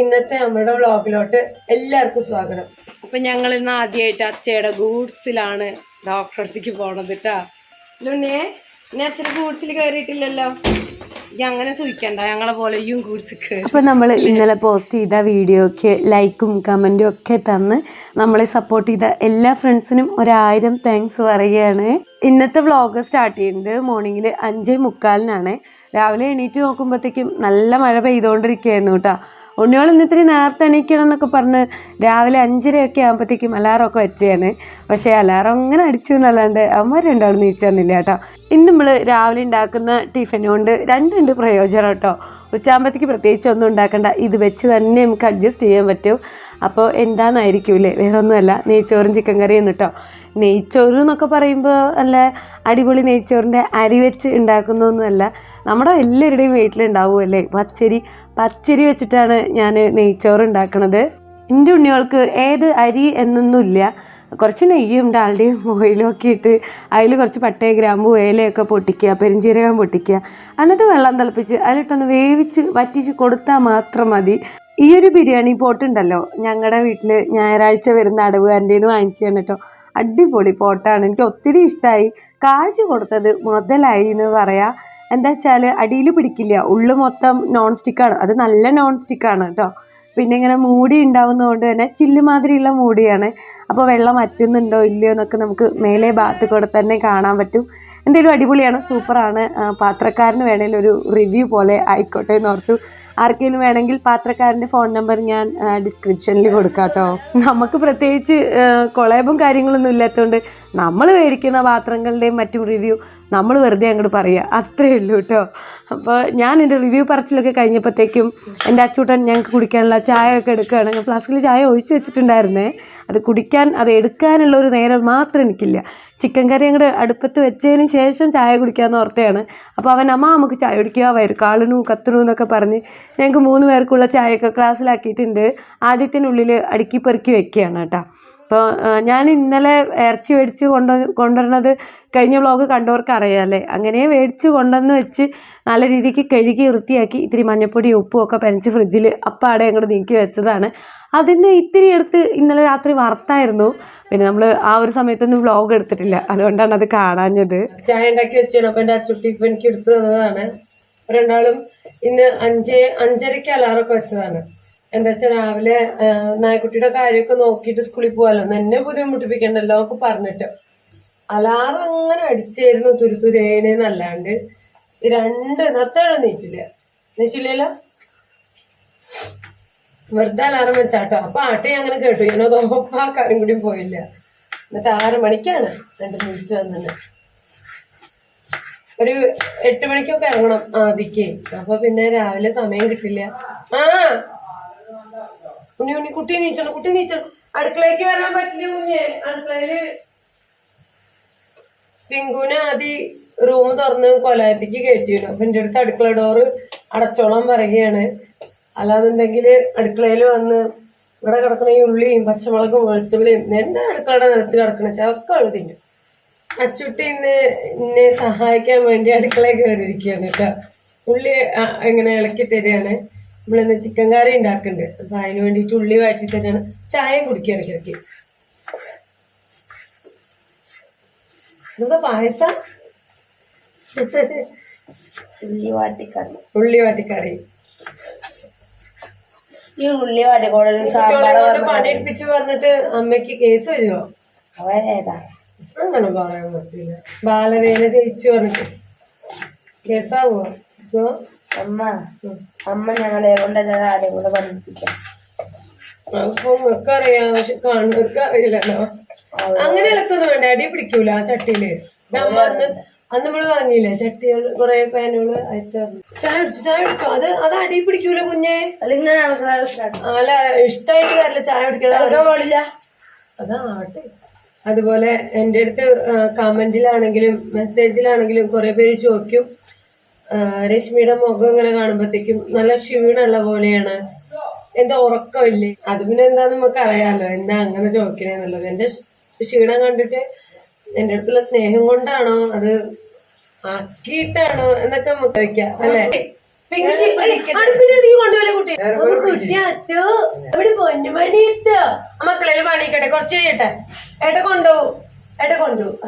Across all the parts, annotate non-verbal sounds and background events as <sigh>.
ഇന്നത്തെ നമ്മുടെ വ്ളോഗിലോട്ട് എല്ലാവർക്കും സ്വാഗതം. അപ്പൊ ഞങ്ങൾ ഇന്ന് ആദ്യമായിട്ട് അച്ചയുടെ ഗൂഡ്സിലാണ് ഡോക്ടറെ അടുത്തേക്ക് പോണത് കേട്ടാ ലുണ്ണിയെ ഇനി അച്ഛന് ഗൂഡ്സിൽ കയറിയിട്ടില്ലല്ലോ അങ്ങനെ സൂചിക്കണ്ട ഞങ്ങളെ പോലെ യും ഗൂഡ്സ് കയറി അപ്പോൾ നമ്മൾ ഇന്നലെ പോസ്റ്റ് ചെയ്ത വീഡിയോക്ക് ലൈക്കും കമന്റും ഒക്കെ തന്ന് നമ്മളെ സപ്പോർട്ട് ചെയ്ത എല്ലാ ഫ്രണ്ട്സിനും ഒരായിരം താങ്ക്സ് പറയുകയാണ്. ഇന്നത്തെ വ്ളോഗ് സ്റ്റാർട്ട് ചെയ്യുന്നത് മോർണിംഗിൽ അഞ്ചേ മുക്കാലിനാണ്. രാവിലെ എണീറ്റ് നോക്കുമ്പോഴത്തേക്കും നല്ല മഴ പെയ്തുകൊണ്ടിരിക്കുകയായിരുന്നു കേട്ടോ. ഉണ്ണിയോൾ ഇന്നിത്തിരി നേരത്തെ എണീക്കണം എന്നൊക്കെ പറഞ്ഞ് രാവിലെ അഞ്ചരയൊക്കെ ആകുമ്പോഴത്തേക്കും അലാറമൊക്കെ വെച്ചാണ് പക്ഷേ അലാറം അങ്ങനെ അടിച്ചു എന്നല്ലാണ്ട് അമ്മ രണ്ടാളും നീച്ചു കേട്ടോ. ഇന്ന് നമ്മൾ രാവിലെ ഉണ്ടാക്കുന്ന ടിഫിൻ കൊണ്ട് രണ്ടുണ്ട് പ്രയോജനം കേട്ടോ. ഉച്ചാകുമ്പോഴത്തേക്ക് പ്രത്യേകിച്ച് ഒന്നും ഉണ്ടാക്കണ്ട. ഇത് വെച്ച് തന്നെ നമുക്ക് അഡ്ജസ്റ്റ് ചെയ്യാൻ പറ്റും. അപ്പോൾ എന്താണെന്നായിരിക്കൂലേ വേറെ ഒന്നുമല്ല നെയ്ച്ചോറും ചിക്കൻ കറിയാണ് കേട്ടോ. നെയ്ച്ചോറ് എന്നൊക്കെ പറയുമ്പോൾ അല്ല അടിപൊളി നെയ്ച്ചോറിന്റെ അരി വെച്ച് ഉണ്ടാക്കുന്നതൊന്നുമല്ല. നമ്മുടെ എല്ലാവരുടെയും വീട്ടിലുണ്ടാവുമല്ലേ പച്ചരി പച്ചരി വെച്ചിട്ടാണ് ഞാൻ നെയ്ച്ചോറ് ഉണ്ടാക്കുന്നത് എന്റെ ഉണ്ണികൾക്ക് ഏത് അരി എന്നൊന്നുമില്ല. കുറച്ച് നെയ്യും ഡാൽഡയും ഓയിലും ഒക്കെ ഇട്ട് അതിൽ കുറച്ച് പട്ടയ ഗ്രാമ്പു ഏലയൊക്കെ പൊട്ടിക്കുക പെരിഞ്ചീരകം പൊട്ടിക്കുക. എന്നിട്ട് വെള്ളം തിളപ്പിച്ച് അതിലിട്ടൊന്ന് വേവിച്ച് വറ്റിച്ച് കൊടുത്താൽ മാത്രം മതി. ഈ ഒരു ബിരിയാണി പോട്ടുണ്ടല്ലോ. ഞങ്ങളുടെ വീട്ടിൽ ഞായറാഴ്ച വരുന്ന അടവുകാരന്റെ വാങ്ങിച്ചാണ് കേട്ടോ അടിപൊളി പോട്ടാണ്. എനിക്ക് ഒത്തിരി ഇഷ്ടമായി കാശ് കൊടുത്തത് മുതലായി എന്ന് പറയാം. എന്താ വെച്ചാൽ അടിയിൽ പിടിക്കില്ല. ഉള്ളു മൊത്തം നോൺ സ്റ്റിക്കാണ് അത് നല്ല നോൺ സ്റ്റിക്കാണ് കേട്ടോ പിന്നെ ഇങ്ങനെ മൂടി ഉണ്ടാവുന്നതുകൊണ്ട് തന്നെ ചില്ല് മാതിരിയുള്ള മൂടിയാണ്. അപ്പോൾ വെള്ളം അറ്റുന്നുണ്ടോ ഇല്ലയോ എന്നൊക്കെ നമുക്ക് മേലെ ഭാഗത്ത് കൂടെ തന്നെ കാണാൻ പറ്റും. എന്തെങ്കിലും അടിപൊളിയാണ്. സൂപ്പറാണ്. പാത്രക്കാരന് വേണേലൊരു ഒരു റിവ്യൂ പോലെ ആയിക്കോട്ടെ എന്ന് ഓർത്തു. ആർക്കെങ്കിലും വേണമെങ്കിൽ പാത്രക്കാരന്റെ ഫോൺ നമ്പർ ഞാൻ ഡിസ്ക്രിപ്ഷനിൽ കൊടുക്കാം കേട്ടോ നമുക്ക് പ്രത്യേകിച്ച് കൊളേബും കാര്യങ്ങളൊന്നും ഇല്ലാത്തതുകൊണ്ട് നമ്മൾ മേടിക്കുന്ന പാത്രങ്ങളുടെയും മറ്റും റിവ്യൂ നമ്മൾ വെറുതെ അങ്ങോട്ട് പറയുക അത്രേ ഉള്ളൂ കേട്ടോ അപ്പോൾ ഞാൻ എന്റെ റിവ്യൂ പറച്ചിലൊക്കെ കഴിഞ്ഞപ്പോഴത്തേക്കും എന്റെ അച്ചൂട്ടൻ ഞങ്ങൾക്ക് കുടിക്കാനുള്ള ചായ ഒക്കെ എടുക്കുകയാണ് ഞാൻ ഫ്ലാസ്കിൽ ചായ ഒഴിച്ചു വെച്ചിട്ടുണ്ടായിരുന്നേ. അത് കുടിക്കാൻ അത് എടുക്കാനുള്ള ഒരു നേരം മാത്രം എനിക്കില്ല. ചിക്കൻ കറി അങ്ങോട്ട് അടുപ്പത്ത് വെച്ചതിന് ശേഷം ചായ കുടിക്കാമെന്ന് ഓർത്തെയാണ്. അപ്പോൾ അവൻ അമ്മ നമുക്ക് ചായ കുടിക്കുക വരും കാളണു കത്തണു എന്നൊക്കെ പറഞ്ഞ് ഞങ്ങൾക്ക് മൂന്ന് പേർക്കുള്ള ചായയൊക്കെ ക്ലാസ്സിലാക്കിയിട്ടുണ്ട്. ആദ്യത്തിനുള്ളിൽ അടുക്കി പെറുക്കി വെക്കുകയാണ് കേട്ടോ. അപ്പോൾ ഞാൻ ഇന്നലെ ഇറച്ചി മേടിച്ച് കൊണ്ടു കൊണ്ടുവരുന്നത് കഴിഞ്ഞ ബ്ലോഗ് കണ്ടവർക്ക് അറിയാമല്ലേ അങ്ങനെ മേടിച്ച് കൊണ്ടുവന്ന് വെച്ച് നല്ല രീതിക്ക് കഴുകി വൃത്തിയാക്കി ഇത്തിരി മഞ്ഞപ്പൊടി ഉപ്പും ഒക്കെ പനച്ച് ഫ്രിഡ്ജിൽ അപ്പാടെ അങ്ങോട്ട് നീക്കി വെച്ചതാണ്. അതിന് ഇത്തിരി എടുത്ത് ഇന്നലെ രാത്രി വറുത്തായിരുന്നു. പിന്നെ നമ്മൾ ആ ഒരു സമയത്തൊന്നും വ്ളോഗ് എടുത്തിട്ടില്ല. അതുകൊണ്ടാണ് അത് കാണാഞ്ഞത്. ചായ ഉണ്ടാക്കി വെച്ചാണ് അപ്പം എന്റെ അച്ചുട്ടി ഇപ്പം എനിക്ക് എടുത്തു തന്നതാണ്. രണ്ടാളും ഇന്ന് അഞ്ച് അഞ്ചരക്ക് അലാറൊക്കെ വെച്ചതാണ്. എന്താ വെച്ചാൽ രാവിലെ നായ്ക്കുട്ടിയുടെ കാര്യമൊക്കെ നോക്കിയിട്ട് സ്കൂളിൽ പോകാമല്ലോ എന്നെ ബുദ്ധിമുട്ടിപ്പിക്കണ്ടല്ലോ ഒക്കെ പറഞ്ഞിട്ട്. അലാറം അങ്ങനെ അടിച്ചായിരുന്നു തുരുതുരേനെന്നല്ലാണ്ട് രണ്ട് നത്തോളം നീച്ചില്ല? നീച്ചില്ലല്ലോ വെറുതെ അലാറം വെച്ചാട്ടോ. അപ്പൊ ആട്ടെ അങ്ങനെ കേട്ടു. ഞാനത് ഓഫാക്കാനും കൂടി പോയില്ല. എന്നിട്ട് ആറ് മണിക്കാണ് രണ്ട് നീച്ച് വന്നത്. ഒരു എട്ട് മണിക്കൊക്കെ ഇറങ്ങണം ആദിക്ക്. അപ്പൊ പിന്നെ രാവിലെ സമയം കിട്ടില്ല. ആ! ഉണ്ണി ഉണ്ണി കുട്ടി നീച്ചണം കുട്ടി നീച്ചണം. അടുക്കളയ്ക്ക് വരാൻ പറ്റില്ല കുഞ്ഞെ. അടുക്കളയിൽ പിങ്കുവിനെ ആദ്യം റൂം തുറന്ന് കൊലായത്തേക്ക് കയറ്റിയിരുന്നു അപ്പൊ എന്റെ അടുത്ത് അടുക്കള ഡോറ് അടച്ചോളം പറയുകയാണ്. അല്ലാന്നുണ്ടെങ്കിൽ അടുക്കളയിൽ വന്ന് ഇവിടെ കിടക്കണ ഈ ഉള്ളിയും പച്ചമുളകും വെളുത്തുള്ളിയും എന്താ അടുക്കളയുടെ നിലത്ത് കിടക്കണ ചവക്ക അവൾ തിന്നും. അച്ചുട്ടി ഇന്ന് എന്നെ സഹായിക്കാൻ വേണ്ടി അടുക്കളയിൽ കയറിയിരിക്കുകയാണ് കേട്ടോ. ഉള്ളി ഇങ്ങനെ ഇളക്കി തരികയാണ്. നമ്മളിന്ന് ചിക്കൻ കറി ഉണ്ടാക്കുന്നുണ്ട്. അപ്പൊ അതിന് വേണ്ടിയിട്ട് ഉള്ളി വാഴ്ച തന്നെയാണ് ചായയും കുടിക്കുക ഇടയ്ക്കിടയ്ക്ക്. എന്താ പായസ? ഉള്ളി വാട്ടിക്കറി. ഉള്ളി വാട്ടിക്കറി. ഈ ഉള്ളി വടകോടും സാമ്പാർ പണിയെടുപ്പിച്ച് പറഞ്ഞിട്ട് അമ്മയ്ക്ക് കേസ് വരുമോ അവരേതാ അങ്ങനെ പറയാൻ പറ്റില്ല. ബാലവേല ജയിച്ചു പറഞ്ഞിട്ട്. കേസാവോ? അമ്മ അമ്മ ഞങ്ങളെ കൊണ്ട് ആരെയും കൂടെ പഠിപ്പിക്കാം. അറിയാം പക്ഷെ കാണുന്നവർക്ക് അറിയില്ലല്ലോ അങ്ങനെ ഇളക്കൊന്നും വേണ്ട. അടി പിടിക്കൂല ആ ചട്ടിയിൽ. ഇത് അന്ന് നമ്മൾ വാങ്ങിയില്ലേ? ചട്ടികൾ കൊറേ പാനുകൾ അയച്ചു ചായ കുടിച്ചു? ചായ കുടിച്ചു? അത് അത് അടി പിടിക്കൂല കുഞ്ഞെ? അല്ലെങ്കിൽ അല്ല? ഇഷ്ടമായിട്ട് കാര്യമില്ല ചായ കുടിക്കാതെ പാടില്ല. അതാട്ടെ അതുപോലെ എന്റെ അടുത്ത് കമന്റിലാണെങ്കിലും മെസ്സേജിലാണെങ്കിലും കുറെ പേര് ചോദിക്കും. രശ്മിയുടെ മുഖം ഇങ്ങനെ കാണുമ്പോഴത്തേക്കും നല്ല ക്ഷീണമുള്ള പോലെയാണ്. എന്താ ഉറക്കമില്ലേ അത് പിന്നെ എന്താ നമുക്ക് അറിയാലോ. എന്താ അങ്ങനെ ചോദിക്കണേന്നുള്ളത് എന്റെ ക്ഷ- ക്ഷീണം കണ്ടിട്ട് എന്റെ അടുത്തുള്ള സ്നേഹം കൊണ്ടാണോ അത് ആക്കിയിട്ടാണോ എന്നൊക്കെ നമുക്ക് ചോദിക്കാം അല്ലെ? അടുപ്പിന്റെ നീ കൊണ്ടുപോലെ കുട്ടി? അപ്പൊ കുട്ടി അത്തോ അവിടെ പൊന്നുമണി എത്തോ മക്കളെ പണിക്കട്ടെ കുറച്ച് കഴിയട്ടെ. ഏട്ട കൊണ്ടുപോകും ഏട്ട കൊണ്ടുപോകും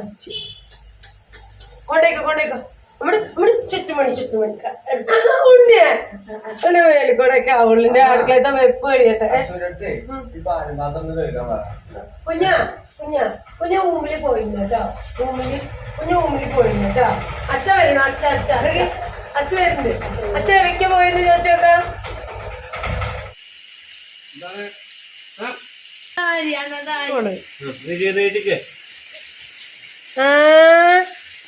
കൊണ്ടേക്കോ കൊണ്ടേക്കോ. നമ്മുടെ നമ്മുടെ ചുറ്റുമണി ചുറ്റുമണി. ഉണ്ണിയ. ഉണ്ണി വേലിക്കൂടെയൊക്കെ അവളിന്റെ അടുക്കളത്തെ വെപ്പ് കഴിയട്ടെ. കുഞ്ഞാ കുഞ്ഞാ കുഞ്ഞാ. കുഞ്ഞ ഊമിൽ പോയില്ല കേട്ടോ. കുഞ്ഞ ഊമിൽ പോയിരുന്നു കേട്ടോ. അച്ഛ വരണോ അച്ഛ അച്ഛ അച്ഛ വരുന്നുണ്ട്. അച്ഛ എവിക്ക പോയെന്ന് ചോദിച്ചോക്കാം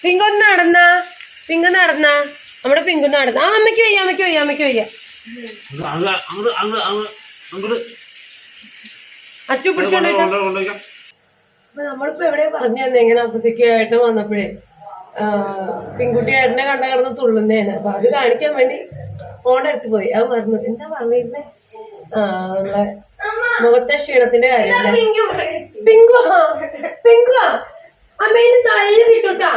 പിങ്ക് ഒന്ന് നടന്ന. പിങ്ക് നടന്ന. നമ്മുടെ പിങ്ക് നടന്ന. ആ അമ്മയ്ക്ക് വയ്യ അമ്മയ്ക്ക് വയ്യ അമ്മയ്ക്ക് വയ്യ. അച്ചു പിടിച്ചോണ്ടിരിക്കാം അപ്പൊ നമ്മളിപ്പോ എവിടെയാ പറഞ്ഞു തന്നെ? ഇങ്ങനെ അപ്പത്തേക്കായിട്ട് വന്നപ്പോഴേ. പെൺകുട്ടി ഏട്ടനെ കണ്ട കിടന്ന് തുള്ളുന്നതാണ് അപ്പൊ അത് കാണിക്കാൻ വേണ്ടി ഫോൺ എടുത്ത് പോയി. അത് പറഞ്ഞു എന്താ പറഞ്ഞിരുന്നേ? ആ നമ്മളെ മുഖത്തെ ക്ഷീണത്തിന്റെ കാര്യം പിങ്കു പിങ്കു അമ്മേന് തല്ല് കിട്ടൂട്ടാ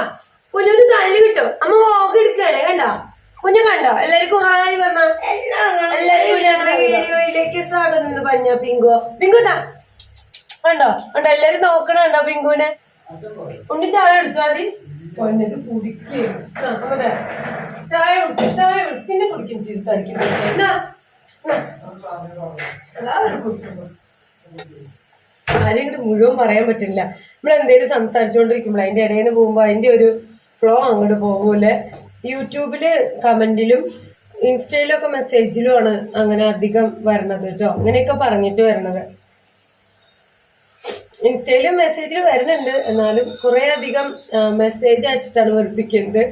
കുഞ്ഞിന് തല്ല് കിട്ടും. അമ്മ വോക്ക് എടുക്കുകയാണ് കണ്ടോ? കുഞ്ഞു കണ്ടോ? എല്ലാവർക്കും ഹായ് പറഞ്ഞ. എല്ലാവർക്കും ഞങ്ങളുടെ വീഡിയോയിലേക്ക് സ്വാഗതം. പറഞ്ഞ പിങ്കു. പിങ്കു താ. കണ്ടോ? കണ്ടോ? എല്ലാരും നോക്കണുണ്ടോ പിങ്കുവിനെ? ഉണ്ണി ചായ കുടിച്ചോ അതി ദേ, ചായ കുടിച്ചു ചായ കുടിച്ചു. പിന്നെ കുടിക്കും ചെയ്ത് കഴിക്കും. ഇങ്ങോട്ട് മുഴുവൻ പറയാൻ പറ്റില്ല. നമ്മൾ എന്തെങ്കിലും സംസാരിച്ചുകൊണ്ടിരിക്കുമ്പോൾ അതിന്റെ ഇടയിൽ നിന്ന് പോകുമ്പോൾ അതിന്റെ ഒരു ഫ്ലോ അങ്ങോട്ട് പോകൂലെ യൂട്യൂബിൽ കമന്റിലും ഇൻസ്റ്റയിലൊക്കെ മെസ്സേജിലും ആണ് അങ്ങനെ അധികം വരണത് കേട്ടോ അങ്ങനെയൊക്കെ പറഞ്ഞിട്ട് വരണത്. ഇൻസ്റ്റയിലും മെസ്സേജിൽ വരുന്നുണ്ട്. എന്നാലും കുറെ അധികം മെസ്സേജ് അയച്ചിട്ടാണ് വെറുപ്പിക്കുന്നത്.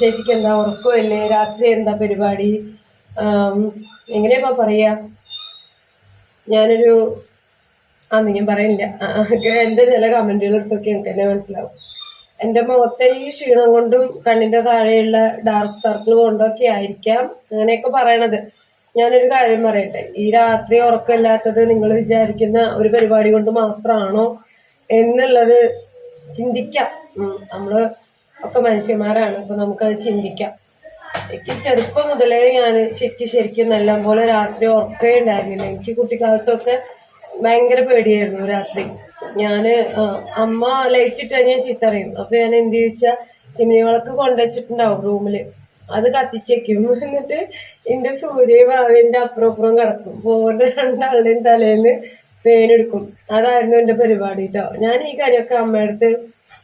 ചേച്ചിക്ക് എന്താ ഉറക്കമില്ലേ? രാത്രി എന്താ പരിപാടി? എങ്ങനെയാ പറയാ? ഞാനൊരു ആ ഞാൻ പറയുന്നില്ല. എന്റെ ചില കമന്റുകളൊക്കെ എനിക്ക് തന്നെ മനസ്സിലാവും. എന്റെ മുഖത്തെ ഈ ക്ഷീണം കൊണ്ടും കണ്ണിന്റെ താഴെയുള്ള ഡാർക്ക് സർക്കിൾ കൊണ്ടൊക്കെ ആയിരിക്കാം അങ്ങനെയൊക്കെ പറയണത്. ഞാനൊരു കാര്യം പറയട്ടെ. ഈ രാത്രി ഉറക്കമില്ലാത്തത് നിങ്ങൾ വിചാരിക്കുന്ന ഒരു പരിപാടി കൊണ്ട് മാത്രമാണോ എന്നുള്ളത് ചിന്തിക്കാം. നമ്മൾ ഒക്കെ മനുഷ്യന്മാരാണ് അപ്പൊ നമുക്കത് ചിന്തിക്കാം. എനിക്ക് ചെറുപ്പം മുതലേ ഞാൻ ശരിക്കും ശരിക്കും നല്ല പോലെ രാത്രി ഉറക്കേ ഉണ്ടായിരുന്നില്ല. എനിക്ക് കുട്ടിക്കാലത്തൊക്കെ ഭയങ്കര പേടിയായിരുന്നു രാത്രി. ഞാൻ അമ്മ ലൈറ്റ് ഇട്ടാൽ ഞാൻ ചീത്തറിയും അപ്പൊ ഞാൻ എന്ത് ചോദിച്ചാൽ ചിമ്മിനി വിളക്ക് കൊണ്ടുവച്ചിട്ടുണ്ടാവും റൂമിൽ. അത് കത്തിച്ചേക്കും. <laughs> എന്നിട്ട് എന്റെ സൂര്യ ഭാവിന്റെ അപ്പുറം അപ്പുറം കിടക്കും. പോരുടെ രണ്ടാളുടെയും തലേന്ന് പേനെടുക്കും. അതായിരുന്നു എന്റെ പരിപാടി കേട്ടോ ഞാൻ ഈ കാര്യമൊക്കെ അമ്മയടുത്ത്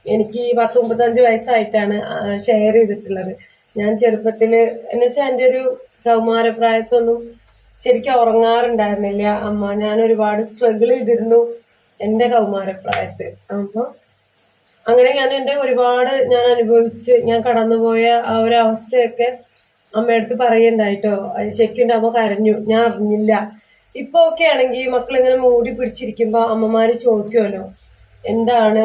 എനിക്ക് പത്ത് മുപ്പത്തഞ്ച് വയസ്സായിട്ടാണ് ഷെയർ ചെയ്തിട്ടുള്ളത്. ഞാൻ ചെറുപ്പത്തിൽ എന്ന് വെച്ചാൽ എന്റെ ഒരു കൗമാരപ്രായത്തൊന്നും ശരിക്കും ഉറങ്ങാറുണ്ടായിരുന്നില്ല. അമ്മ ഞാൻ ഒരുപാട് സ്ട്രഗിൾ ചെയ്തിരുന്നു എന്റെ കൗമാരപ്രായത്ത്. അപ്പൊ അങ്ങനെ ഞാൻ എന്റെ ഒരുപാട് ഞാൻ അനുഭവിച്ച് ഞാൻ കടന്നുപോയ ആ ഒരു അവസ്ഥയൊക്കെ അമ്മയടുത്ത് പറയണ്ടായിട്ടോ ശരിക്കുണ്ട് അമ്മ കരഞ്ഞു. ഞാൻ അറിഞ്ഞില്ല. ഇപ്പൊ ഒക്കെ ആണെങ്കിൽ മക്കൾ ഇങ്ങനെ മൂടി പിടിച്ചിരിക്കുമ്പോ അമ്മമാര് ചോദിക്കുമല്ലോ എന്താണ്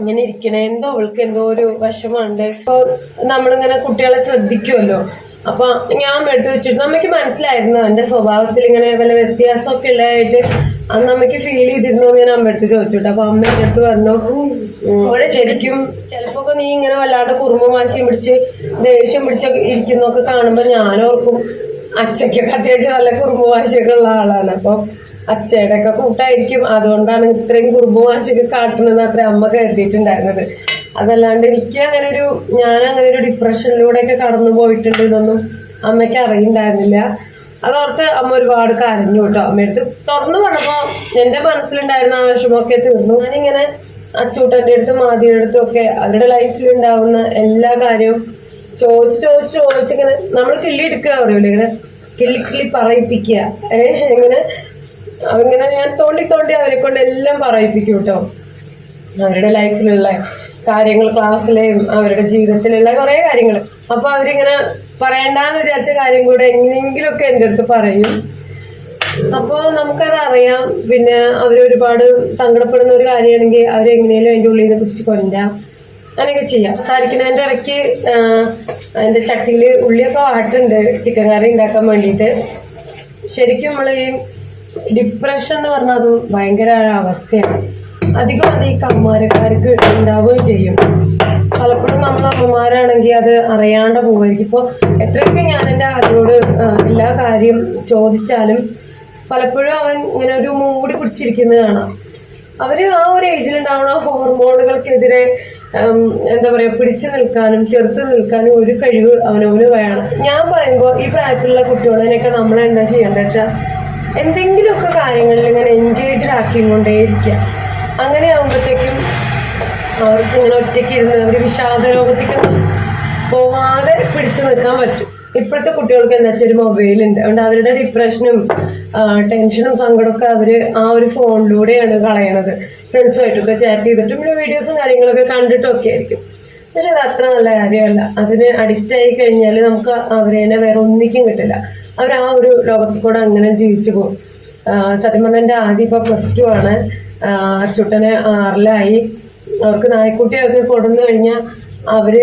ഇങ്ങനെ ഇരിക്കണേ? എന്തോ അവൾക്ക് എന്തോ ഒരു വിഷമമുണ്ട്. ഇപ്പൊ നമ്മളിങ്ങനെ കുട്ടികളെ ശ്രദ്ധിക്കുമല്ലോ അപ്പൊ ഞാൻ എടുത്ത് വെച്ചിട്ട് അമ്മയ്ക്ക് മനസ്സിലായിരുന്നു? എന്റെ സ്വഭാവത്തിൽ ഇങ്ങനെ വല്ല വ്യത്യാസമൊക്കെ ഉള്ളതായിട്ട് അന്ന് അമ്മയ്ക്ക് ഫീൽ ചെയ്തിരുന്നു ഞാൻ അമ്മയടുത്ത് ചോദിച്ചിട്ട്. അപ്പൊ അമ്മ എന്റെ അടുത്ത് പറഞ്ഞു അവിടെ ശരിക്കും ചിലപ്പോ നീ ഇങ്ങനെ വല്ലാണ്ട് കുറുമ്പ് വാശിയും പിടിച്ച് ദേഷ്യം പിടിച്ച ഇരിക്കുന്നൊക്കെ കാണുമ്പോ ഞാനോർക്കും അച്ഛക്കൊക്കെ അത്യാവശ്യം നല്ല കുറുമ്പ് വാശിയൊക്കെ ഉള്ള ആളാണ്. അപ്പൊ അച്ഛയുടെ ഒക്കെ കൂട്ടായിരിക്കും. അതുകൊണ്ടാണ് ഇത്രയും കുറുമ്പ് വാശിയൊക്കെ കാട്ടുന്നത് അത്ര അമ്മ കരുതിയിട്ടുണ്ടായിരുന്നത്. അതല്ലാണ്ട് എനിക്ക് അങ്ങനെ ഒരു ഞാൻ അങ്ങനെ ഒരു ഡിപ്രഷനിലൂടെയൊക്കെ കടന്നു പോയിട്ടുണ്ട്. ഇതൊന്നും അമ്മയ്ക്ക് അറിയണ്ടായിരുന്നില്ല. അതോർത്ത് അമ്മ ഒരുപാട് കരഞ്ഞു കേട്ടോ. അമ്മയെടുത്ത് തുറന്നു പറഞ്ഞപ്പോ എന്റെ മനസ്സിലുണ്ടായിരുന്ന ആവശ്യമൊക്കെ തീർന്നു. ഞാനിങ്ങനെ അച്ചൂട്ടന്റെ അടുത്തും മാതിയുടെ അടുത്തും ഒക്കെ അവരുടെ ലൈഫിൽ ഉണ്ടാവുന്ന എല്ലാ കാര്യവും ചോദിച്ചു ചോദിച്ചു ചോദിച്ചിങ്ങനെ നമ്മൾ കിള്ളി എടുക്കുക പറയൂലേ ഇങ്ങനെ കിള്ളി കിള്ളി പറയിപ്പിക്കുക. ഏഹ് ഇങ്ങനെ അങ്ങനെ ഞാൻ തോണ്ടി തോണ്ടി അവരെ കൊണ്ട് എല്ലാം പറയിപ്പിക്കും കേട്ടോ. അവരുടെ ലൈഫിലുള്ള കാര്യങ്ങൾ ക്ലാസ്സിലെയും അവരുടെ ജീവിതത്തിലുള്ള കുറേ കാര്യങ്ങൾ. അപ്പൊ അവരിങ്ങനെ പറയണ്ടെന്ന് വിചാരിച്ച കാര്യം കൂടെ എങ്ങനെയെങ്കിലുമൊക്കെ എന്റെ അടുത്ത് പറയും. അപ്പോൾ നമുക്കത് അറിയാം. പിന്നെ അവരൊരുപാട് സങ്കടപ്പെടുന്ന ഒരു കാര്യമാണെങ്കിൽ അവരെങ്ങനെയും അതിന്റെ ഉള്ളിൽ നിന്ന് പിടിച്ച് കൊണ്ടുവരാം അങ്ങനെയൊക്കെ ചെയ്യാം. സാരിക്കുന്നതിന്റെ ഇടയ്ക്ക് അതിന്റെ ചട്ടിയിൽ ഉള്ളിയൊക്കെ വാട്ടുണ്ട് ചിക്കൻ കറി ഉണ്ടാക്കാൻ വേണ്ടിയിട്ട്. ശരിക്കും നമ്മൾ ഈ ഡിപ്രഷൻ എന്ന് പറഞ്ഞാൽ അത് ഭയങ്കര അവസ്ഥയാണ്. അധികം അത് ഈ കൗമാരക്കാർക്ക് ഉണ്ടാവുകയും ചെയ്യും. പലപ്പോഴും നമ്മൾ അമ്മമാരാണെങ്കിൽ അത് അറിയാണ്ട് പോകുമായിരിക്കും ഇപ്പോൾ എത്രയൊക്കെ ഞാൻ എന്റെ അതിനോട് എല്ലാ കാര്യം ചോദിച്ചാലും പലപ്പോഴും അവൻ ഇങ്ങനെ ഒരു മൂടി പിടിച്ചിരിക്കുന്നത് കാണാം. അവർ ആ ഒരു ഏജിലുണ്ടാവുന്ന ഹോർമോണുകൾക്കെതിരെ എന്താ പറയാ പിടിച്ചു നിൽക്കാനും ചെറുത്ത് നിൽക്കാനും ഒരു കഴിവ് അവനവന് വേണം. ഞാൻ പറയുമ്പോൾ ഈ പ്രായത്തിലുള്ള കുട്ടികളതിനൊക്കെ നമ്മൾ എന്താ ചെയ്യേണ്ടത് വെച്ചാൽ എന്തെങ്കിലുമൊക്കെ കാര്യങ്ങളിൽ ഇങ്ങനെ എൻഗേജ്ഡ് ആക്കിക്കൊണ്ടേയിരിക്കുക. അങ്ങനെ ആകുമ്പോഴത്തേക്കും അവർക്ക് ഇങ്ങനെ ഒറ്റയ്ക്ക് ഇരുന്ന് അവർ വിഷാദ രോഗത്തേക്ക് പോവാതെ പിടിച്ചു നിൽക്കാൻ പറ്റും. ഇപ്പോഴത്തെ കുട്ടികൾക്ക് എന്താ വെച്ചാൽ ഒരു മൊബൈലുണ്ട് അതുകൊണ്ട് അവരുടെ ഡിപ്രഷനും ടെൻഷനും സങ്കടമൊക്കെ അവർ ആ ഒരു ഫോണിലൂടെയാണ് കളയണത്. ഫ്രണ്ട്സുമായിട്ടൊക്കെ ചാറ്റ് ചെയ്തിട്ടും പിന്നെ വീഡിയോസും കാര്യങ്ങളൊക്കെ കണ്ടിട്ടൊക്കെ ആയിരിക്കും പക്ഷെ അത് അത്ര നല്ല കാര്യമല്ല. അതിന് അഡിക്റ്റ് ആയി കഴിഞ്ഞാൽ നമുക്ക് അവരെ വേറെ ഒന്നിക്കും കിട്ടില്ല. അവർ ആ ഒരു ലോകത്തിൽ കൂടെ അങ്ങനെ ജീവിച്ചു പോകും. സത്യം പറഞ്ഞാൽ എന്റെ ആദ്യം ഇപ്പോൾ പ്ലസ് ടു ആണ്. അച്ചുട്ടന് ആറിലായി. അവർക്ക് നായ്ക്കുട്ടിയൊക്കെ കൊടുന്നു കഴിഞ്ഞാൽ അവർ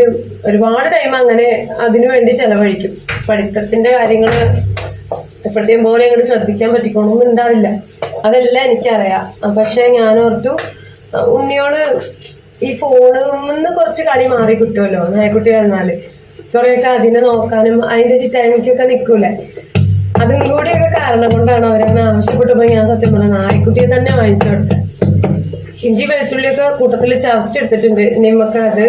ഒരുപാട് ടൈം അങ്ങനെ അതിനു വേണ്ടി ചെലവഴിക്കും. പഠിത്തത്തിന്റെ കാര്യങ്ങൾ എപ്പോഴത്തെയും പോലെ അങ്ങോട്ട് ശ്രദ്ധിക്കാൻ പറ്റിക്കൊണ്ടൊന്നും ഉണ്ടാവില്ല അതെല്ലാം എനിക്കറിയാം. പക്ഷെ ഞാൻ ഓർത്തു ഉണ്ണിയോൾ ഈ ഫോണിൽ നിന്ന് കുറച്ച് കളി മാറി കിട്ടുമല്ലോ നായ്ക്കുട്ടി വന്നാൽ. കുറെയൊക്കെ അതിനെ നോക്കാനും അതിന്റെ ചിറ്റായ്മയ്ക്കൊക്കെ നിൽക്കൂലേ അതും കൂടിയൊക്കെ കാരണം കൊണ്ടാണ് അവരങ്ങനെ ആവശ്യപ്പെട്ടപ്പോൾ ഞാൻ സത്യം പറഞ്ഞത് നായ്ക്കുട്ടിയെ തന്നെ വാങ്ങിച്ചു കൊടുത്തത് ഇഞ്ചി വെളുത്തുള്ളിയൊക്കെ കൂട്ടത്തിൽ ചതച്ചെടുത്തിട്ടുണ്ട്. ഇനി നമുക്ക് അത്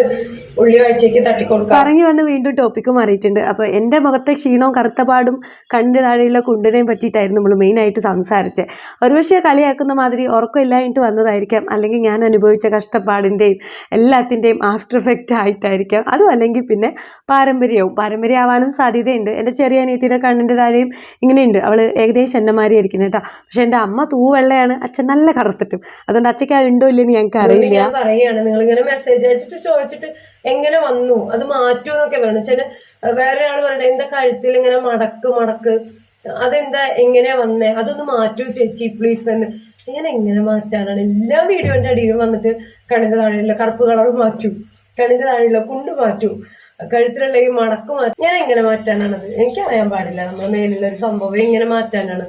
ഉള്ളി വാഴ്ചയ്ക്ക് തട്ടിക്കൊടുക്കാം. പറഞ്ഞു വന്ന് വീണ്ടും ടോപ്പിക്ക് മാറിയിട്ടുണ്ട്. അപ്പോൾ എന്റെ മുഖത്തെ ക്ഷീണവും കറുത്തപാടും കണ്ണിന്റെ താഴെയുള്ള കുണ്ടിനെയും പറ്റിയിട്ടായിരുന്നു നമ്മൾ മെയിനായിട്ട് സംസാരിച്ചത് ഒരുപക്ഷെ കളിയാക്കുന്ന മാതിരി ഉറക്കമില്ലായിട്ട് വന്നതായിരിക്കാം. അല്ലെങ്കിൽ ഞാൻ അനുഭവിച്ച കഷ്ടപ്പാടിന്റെയും എല്ലാത്തിന്റെയും ആഫ്റ്റർ എഫക്റ്റ് ആയിട്ടായിരിക്കാം. അതും അല്ലെങ്കിൽ പിന്നെ പാരമ്പര്യവും. പാരമ്പര്യമാവാനും സാധ്യതയുണ്ട്. എന്റെ ചെറിയ അനിയത്തിയുടെ കണ്ണിന്റെ താഴെയും ഇങ്ങനെയുണ്ട്. അവൾ ഏകദേശം എന്നെ ആയിരിക്കുന്നത് കേട്ടോ. പക്ഷേ എന്റെ അമ്മ തൂവെള്ളയാണ് അച്ഛൻ നല്ല കറുത്തിട്ടും. അതുകൊണ്ട് അച്ഛക്ക് ആ ഉണ്ടോ ഇല്ലെന്ന് ഞങ്ങൾക്ക് അറിയില്ല പറയുകയാണ് നിങ്ങൾ ഇങ്ങനെ മെസ്സേജ് അയച്ചിട്ട് ചോദിച്ചിട്ട് എങ്ങനെ വന്നു? അത് മാറ്റൂ എന്നൊക്കെ വേണം ചില വേറെ ആൾ പറയട്ടെ എന്താ കഴുത്തിൽ ഇങ്ങനെ മടക്ക് മടക്ക്? അതെന്താ എങ്ങനെ വന്നേ? അതൊന്ന് മാറ്റൂ ചേച്ചി പ്ലീസ് എന്ന് ഞാൻ എങ്ങനെ മാറ്റാനാണ്? എല്ലാ വീഡിയോന്റെ അടിയിലും വന്നിട്ട് കണ്ണിന്റെ താഴെയുള്ള കറുപ്പ് കളർ മാറ്റൂ. കണ്ണിന്റെ താഴെയുള്ള കുണ്ട് മാറ്റൂ. കഴുത്തിലുള്ള ഈ മടക്ക് മാറ്റും. ഞാൻ എങ്ങനെ മാറ്റാനാണത്? എനിക്കറിയാൻ പാടില്ല. നമ്മുടെ മേലുള്ള ഒരു സംഭവം എങ്ങനെ മാറ്റാനാണ്.